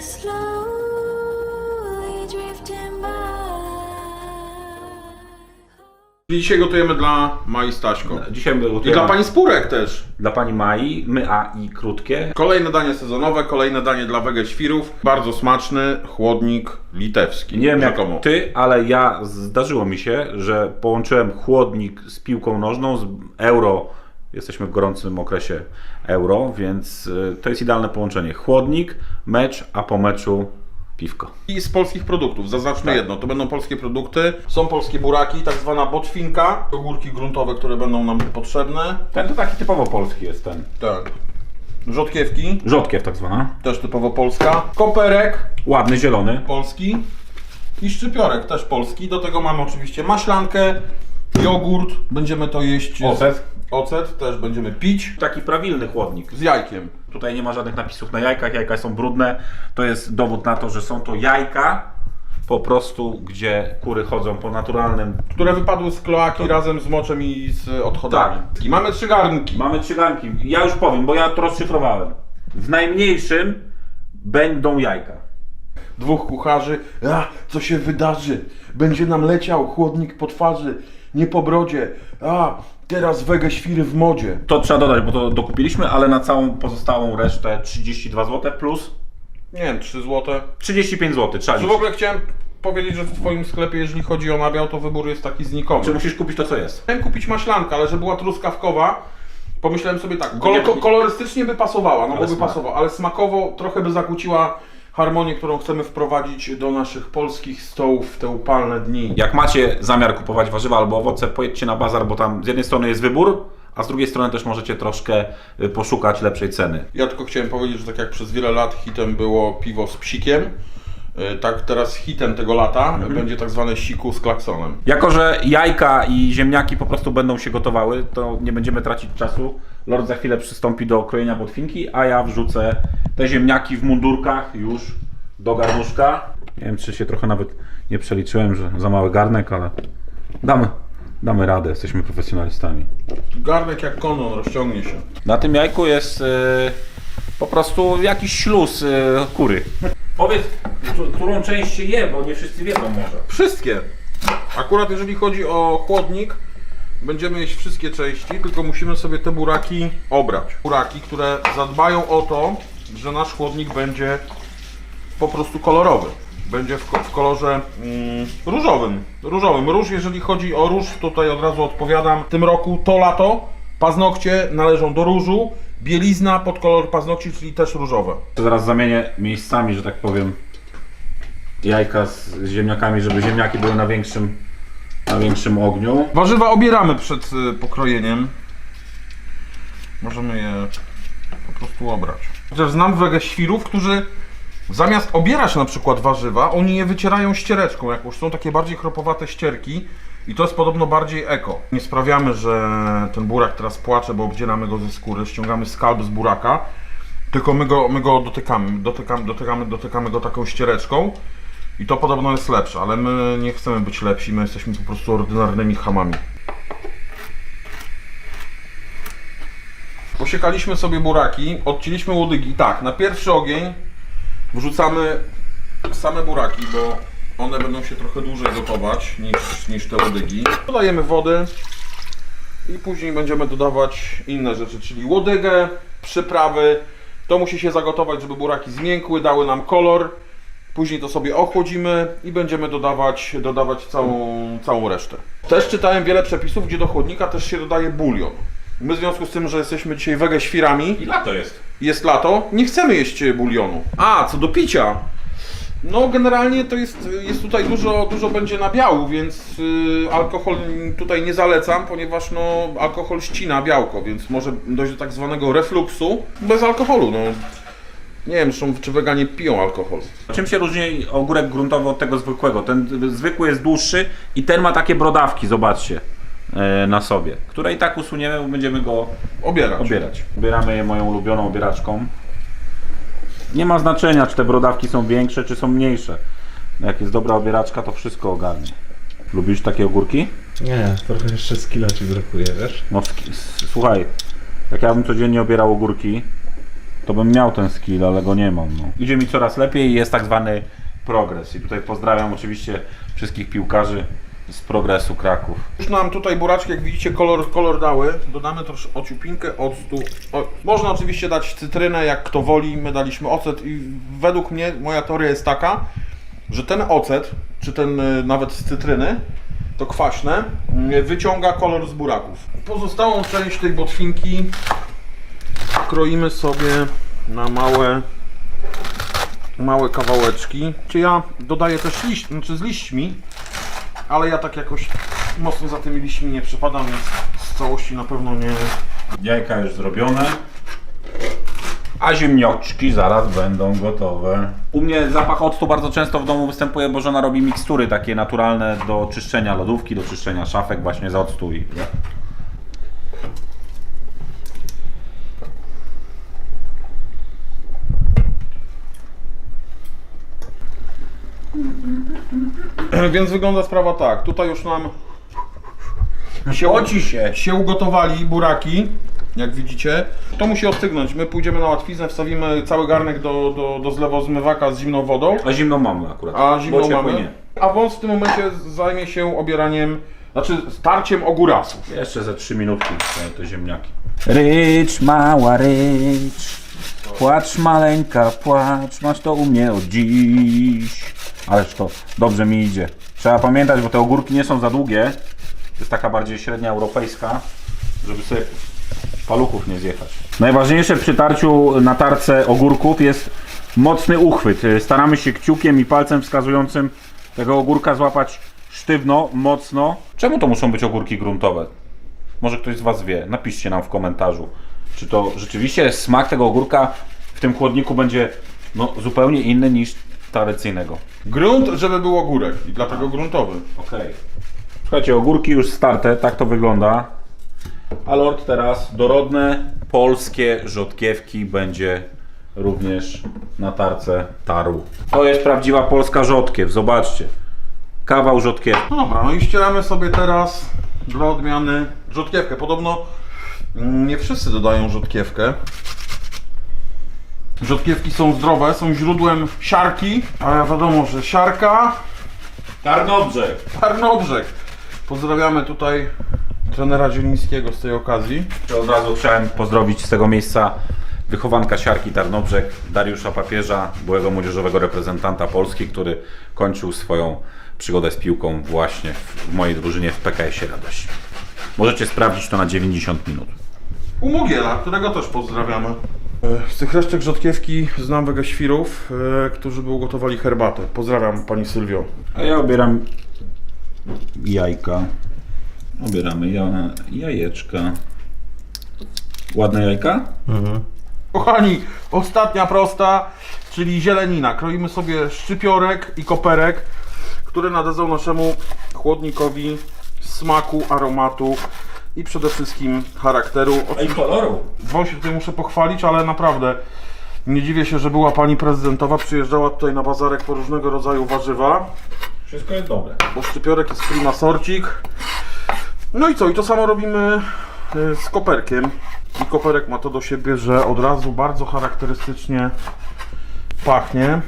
slowly drifting by. Dzisiaj gotujemy dla Mai Staśko. Dzisiaj I gotujemy dla pani Spurek też. dla pani Mai, my a i krótkie. Kolejne danie sezonowe, kolejne danie dla wege świrów. Bardzo smaczny chłodnik litewski. Nie wiem jak Rzekomo. ty, ale ja zdarzyło mi się, że połączyłem chłodnik z piłką nożną, z euro. Jesteśmy w gorącym okresie euro, więc y, to jest idealne połączenie. Chłodnik, mecz, a po meczu piwko. I z polskich produktów, zaznaczmy Tak. jedno, to będą polskie produkty. Są polskie buraki, tak zwana botwinka, ogórki gruntowe, które będą nam potrzebne. Ten to taki typowo polski jest ten. Tak. Rzodkiewki, Rzodkiew tak zwana. też typowo polska. Koperek, Ładny, zielony. polski. I szczypiorek, też polski. Do tego mamy oczywiście maślankę, jogurt, będziemy to jeść. Ocet. Ocet też będziemy pić Taki prawilny chłodnik. z jajkiem. Tutaj nie ma żadnych napisów na jajkach, jajka są brudne. To jest dowód na to, że są to jajka po prostu, gdzie kury chodzą po naturalnym. Które wypadły z kloaki razem z moczem i z odchodami. I mamy trzy garnki. Mamy trzy garnki. Ja już powiem, bo ja to rozszyfrowałem. W najmniejszym będą jajka. Dwóch kucharzy. A, co się wydarzy? Będzie nam leciał chłodnik po twarzy, nie po brodzie. A, teraz wege świry w modzie. To trzeba dodać, bo to dokupiliśmy, ale na całą pozostałą resztę 32 zł plus Nie wiem, 3 złote. 35 zł. Trzeba Czy w liczyć. ogóle chciałem powiedzieć, że w twoim sklepie, jeżeli chodzi o nabiał, to wybór jest taki znikomy. Czy musisz kupić to, co jest? Chciałem kupić maślankę, ale że była truskawkowa, pomyślałem sobie tak, kolorystycznie by pasowała, no Ale bo by smak. pasowała, ale smakowo trochę by zakłóciła harmonię, którą chcemy wprowadzić do naszych polskich stołów w te upalne dni. Jak macie zamiar kupować warzywa albo owoce, pojedźcie na bazar, bo tam z jednej strony jest wybór, a z drugiej strony też możecie troszkę y, poszukać lepszej ceny. Ja tylko chciałem powiedzieć, że tak jak przez wiele lat hitem było piwo z psikiem, tak teraz hitem tego lata Mhm. będzie tak zwane siku z klaksonem. Jako, że jajka i ziemniaki po prostu będą się gotowały, to nie będziemy tracić czasu. Lord za chwilę przystąpi do krojenia botwinki, a ja wrzucę te ziemniaki w mundurkach już do garnuszka. Nie wiem, czy się trochę nawet nie przeliczyłem, że za mały garnek, ale damy, damy radę, jesteśmy profesjonalistami. Garnek jak konon rozciągnie się. Na tym jajku jest y, po prostu jakiś śluz y, kury. Powiedz, którą część się je, bo nie wszyscy wiedzą może. Wszystkie. Akurat jeżeli chodzi o chłodnik, będziemy jeść wszystkie części, tylko musimy sobie te buraki obrać. Buraki, które zadbają o to, że nasz chłodnik będzie po prostu kolorowy. Będzie w, ko- w kolorze mm, różowym. Różowym. Róż, jeżeli chodzi o róż, tutaj od razu odpowiadam. W tym roku to lato paznokcie należą do różu, bielizna pod kolor paznokci, czyli też różowe. Zaraz zamienię miejscami, że tak powiem, jajka z ziemniakami, żeby ziemniaki były na większym, na większym ogniu. Warzywa obieramy przed y, pokrojeniem. Możemy je po prostu obrać. Chociaż znam wege świrów, którzy zamiast obierać na przykład warzywa, oni je wycierają ściereczką jakąś. Są takie bardziej chropowate ścierki i to jest podobno bardziej eko. Nie sprawiamy, że ten burak teraz płacze, bo obdzieramy go ze skóry, ściągamy skalp z buraka, tylko my go, my go dotykamy, dotykamy, dotykamy, dotykamy go taką ściereczką. I to podobno jest lepsze, ale my nie chcemy być lepsi, my jesteśmy po prostu ordynarnymi chamami. Posiekaliśmy sobie buraki, odcięliśmy łodygi. Tak, na pierwszy ogień wrzucamy same buraki, bo one będą się trochę dłużej gotować niż, niż te łodygi. Dodajemy wody i później będziemy dodawać inne rzeczy, czyli łodygę, przyprawy. To musi się zagotować, żeby buraki zmiękły, dały nam kolor. Później to sobie ochłodzimy i będziemy dodawać, dodawać całą, całą resztę. Też czytałem wiele przepisów, gdzie do chłodnika też się dodaje bulion. My w związku z tym, że jesteśmy dzisiaj wege świrami, I lato jest. jest lato, nie chcemy jeść bulionu. A, co do picia. No generalnie to jest, jest tutaj dużo, dużo będzie nabiału, więc y, alkohol tutaj nie zalecam, ponieważ no, alkohol ścina białko, więc może dojść do tak zwanego refluksu bez alkoholu. No. Nie wiem, zresztą, czy weganie piją alkohol. Czym się różni ogórek gruntowy od tego zwykłego? Ten zwykły jest dłuższy i ten ma takie brodawki, zobaczcie, e, na sobie, które i tak usuniemy, bo będziemy go Obierać. obierać. Obieramy je moją ulubioną obieraczką. Nie ma znaczenia, czy te brodawki są większe, czy są mniejsze. Jak jest dobra obieraczka, to wszystko ogarnie. Lubisz takie ogórki? Nie, trochę jeszcze skilla ci brakuje, wiesz? No, sk- s- słuchaj, jak ja bym codziennie obierał ogórki, to bym miał ten skill, ale go nie mam. No. Idzie mi coraz lepiej i jest tak zwany progres. I tutaj pozdrawiam oczywiście wszystkich piłkarzy z progresu Kraków. Już nam tutaj buraczki, jak widzicie, kolor, kolor dały. Dodamy troszkę ociupinkę octu. O, można oczywiście dać cytrynę, jak kto woli. My daliśmy ocet i według mnie, moja teoria jest taka, że ten ocet, czy ten y, nawet z cytryny, to kwaśne, y, wyciąga kolor z buraków. Pozostałą część tej botwinki kroimy sobie na małe małe kawałeczki. Czy ja dodaję też liść, znaczy z liśćmi, ale ja tak jakoś mocno za tymi liśćmi nie przepadam, więc z całości na pewno nie. Jajka już zrobione. A ziemnioczki zaraz będą gotowe. U mnie zapach octu bardzo często w domu występuje, bo żona robi mikstury takie naturalne do czyszczenia lodówki, do czyszczenia szafek właśnie z octu. I... Więc wygląda sprawa tak. Tutaj już nam się, Poci się. się ugotowali buraki. Jak widzicie, to musi ostygnąć. My pójdziemy na łatwiznę, wstawimy cały garnek do, do, do zlewozmywaka z zimną wodą, A zimną mamy akurat. a zimną mamy. A wąs w tym momencie zajmie się obieraniem, znaczy starciem ogórasów. nie. Jeszcze ze 3 minutki te, te ziemniaki. Rycz, mała rycz. Płacz maleńka, płacz, masz to u mnie od dziś. Ależ to dobrze mi idzie. Trzeba pamiętać, bo te ogórki nie są za długie. To jest taka bardziej średnia europejska, żeby sobie paluchów nie zjechać. Najważniejsze przy tarciu na tarce ogórków jest mocny uchwyt. Staramy się kciukiem i palcem wskazującym tego ogórka złapać sztywno, mocno. Czemu to muszą być ogórki gruntowe? Może ktoś z Was wie, napiszcie nam w komentarzu. Czy to rzeczywiście smak tego ogórka w tym chłodniku będzie no, zupełnie inny niż tradycyjnego. Grunt, żeby był ogórek i dlatego gruntowy. Okej. Słuchajcie, ogórki już starte, tak to wygląda. A Lord teraz dorodne polskie rzodkiewki będzie również na tarce tarł. To jest prawdziwa polska rzodkiew, zobaczcie. Kawał rzodkiewki. No dobra, no i ścieramy sobie teraz dla odmiany rzodkiewkę. Podobno mm, nie wszyscy dodają rzodkiewkę. Rzodkiewki są zdrowe, są źródłem siarki, a wiadomo, że siarka, Tarnobrzeg. Tarnobrzeg. Pozdrawiamy tutaj trenera Zielińskiego z tej okazji. To Od razu chciałem pozdrowić z tego miejsca wychowanka siarki Tarnobrzeg, Dariusza Papieża, byłego młodzieżowego reprezentanta Polski, który kończył swoją przygodę z piłką właśnie w mojej drużynie w PKS-ie Radość. Możecie sprawdzić to na 90 minut. U Mogiela, którego też pozdrawiamy. E, Z tych resztek rzodkiewki znam wegaświrów, e, którzy by ugotowali herbatę. Pozdrawiam Pani Sylwio. A ja obieram jajka. Obieramy ja, jajeczka. Ładne jajka? Kochani, ostatnia prosta, czyli zielenina. Kroimy sobie szczypiorek i koperek, które nadadzą naszemu chłodnikowi smaku, aromatu i przede wszystkim charakteru. Oczywiście koloru. Wąsie tutaj muszę pochwalić, ale naprawdę nie dziwię się, że była pani prezydentowa, przyjeżdżała tutaj na bazarek po różnego rodzaju warzywa, Wszystko jest dobre. bo szczypiorek jest prima sorcik. No i co, i to samo robimy y, z koperkiem. I koperek ma to do siebie, że od razu bardzo charakterystycznie pachnie.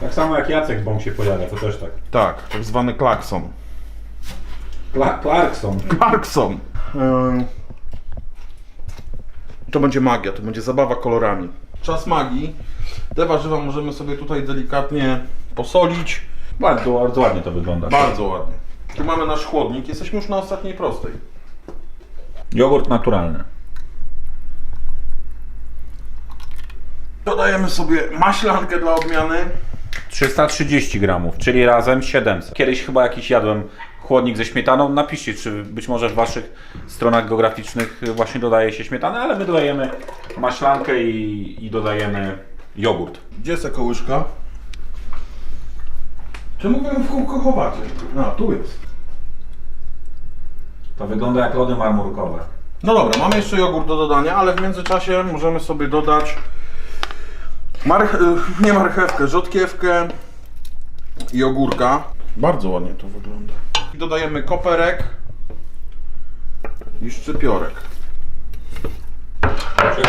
Tak samo jak Jacek Bąk się pojawia, to też tak. Tak, tak zwany klakson. Cla- Clarkson. Clarkson. To będzie magia, to będzie zabawa kolorami. Czas magii. Te warzywa możemy sobie tutaj delikatnie posolić. Bardzo, bardzo ładnie to wygląda. Bardzo ładnie. Tu mamy nasz chłodnik. Jesteśmy już na ostatniej prostej. Jogurt naturalny. Dodajemy sobie maślankę dla odmiany. 330 gramów, czyli razem 700. Kiedyś chyba jakiś jadłem chłodnik ze śmietaną. Napiszcie, czy być może w Waszych stronach geograficznych właśnie dodaje się śmietanę, ale my dodajemy maślankę i, i dodajemy jogurt. Gdzie jest taka łyżka? Czemu wy w kółko chowacie? A, tu jest. To wygląda jak lody marmurkowe. No dobra, mamy jeszcze jogurt do dodania, ale w międzyczasie możemy sobie dodać march nie marchewkę, rzodkiewkę i ogórka. Bardzo ładnie to wygląda. I dodajemy koperek i szczypiorek.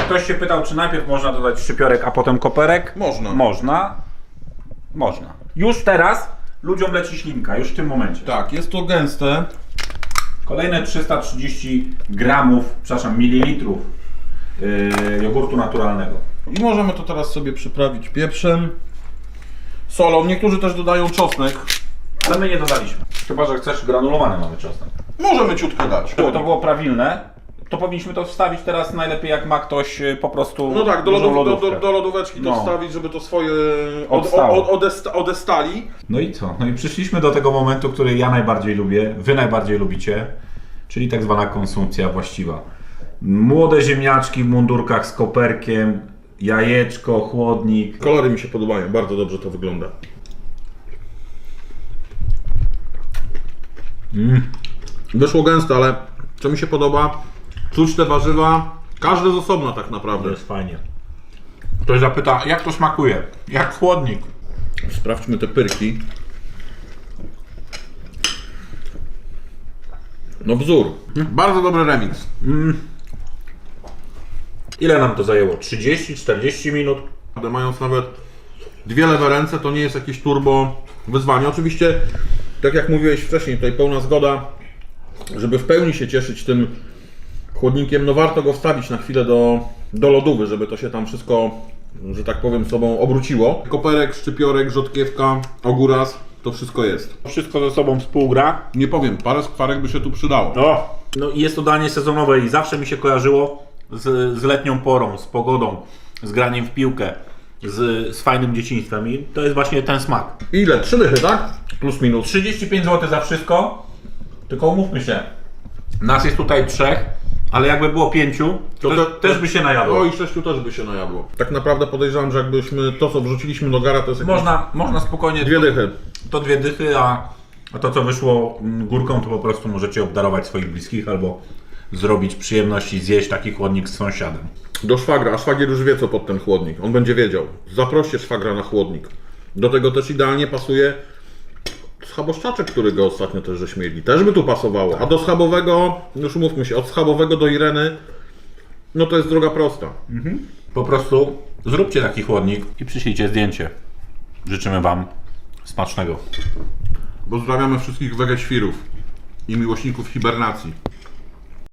Ktoś się pytał, czy najpierw można dodać szczypiorek, a potem koperek? Można. Można. Można. Już teraz ludziom leci ślinka, już w tym momencie. Tak, jest to gęste. Kolejne 330 gramów, przepraszam, mililitrów yy, jogurtu naturalnego. I możemy to teraz sobie przyprawić pieprzem, solą. Niektórzy też dodają czosnek. Ale my nie dodaliśmy. Chyba, że chcesz granulowany mamy czosnek. Możemy ciutkę dać. Żeby to było prawilne, to powinniśmy to wstawić teraz najlepiej jak ma ktoś yy, po prostu No tak, do, lodów, do, do, do lodóweczki to No. wstawić, żeby to swoje od, Odstało. od, odesta, odestali. No i co? No i przyszliśmy do tego momentu, który ja najbardziej lubię, wy najbardziej lubicie, czyli tak zwana konsumpcja właściwa. Młode ziemniaczki w mundurkach z koperkiem, jajeczko, chłodnik. Kolory mi się podobają, bardzo dobrze to wygląda. Wyszło gęste, ale co mi się podoba, czuć te warzywa, każde z osobna tak naprawdę. jest fajnie. Ktoś zapyta, jak to smakuje? Jak chłodnik? Sprawdźmy te pyrki. No wzór. Bardzo dobry remix. Ile nam to zajęło? 30-40 minut? Ale Mając nawet dwie lewe ręce, to nie jest jakieś turbo wyzwanie. Oczywiście, tak jak mówiłeś wcześniej, tutaj pełna zgoda, żeby w pełni się cieszyć tym chłodnikiem, no warto go wstawić na chwilę do, do lodówy, żeby to się tam wszystko, że tak powiem, sobą obróciło. Koperek, szczypiorek, rzodkiewka, ogóras, to wszystko jest. Wszystko ze sobą współgra. Nie powiem, parę skwarek by się tu przydało. No, no i jest to danie sezonowe i zawsze mi się kojarzyło z, z letnią porą, z pogodą, z graniem w piłkę, z, z fajnym dzieciństwem i to jest właśnie ten smak. Ile? Trzy dychy, tak? Plus minus. 35 zł za wszystko, tylko umówmy się, nas jest tutaj trzech, ale jakby było pięciu, to, To te, te- też by się najadło. O i sześciu też by się najadło. Tak naprawdę podejrzewam, że jakbyśmy to, co wrzuciliśmy do gara, to jest jakieś Można, można spokojnie dwie dychy. to dwie dychy, a, a to co wyszło mm, górką, to po prostu możecie obdarować swoich bliskich albo zrobić przyjemność i zjeść taki chłodnik z sąsiadem. Do szwagra, a szwagier już wie co pod ten chłodnik. On będzie wiedział. Zaproście szwagra na chłodnik. Do tego też idealnie pasuje schaboszczaczek, którego ostatnio też żeśmy mieli. Też by tu pasowało. A do schabowego, już umówmy się, od schabowego do Ireny, no to jest droga prosta. Po prostu zróbcie taki chłodnik i przyślijcie zdjęcie. Życzymy Wam smacznego. Pozdrawiamy wszystkich wegeświrów i miłośników hibernacji.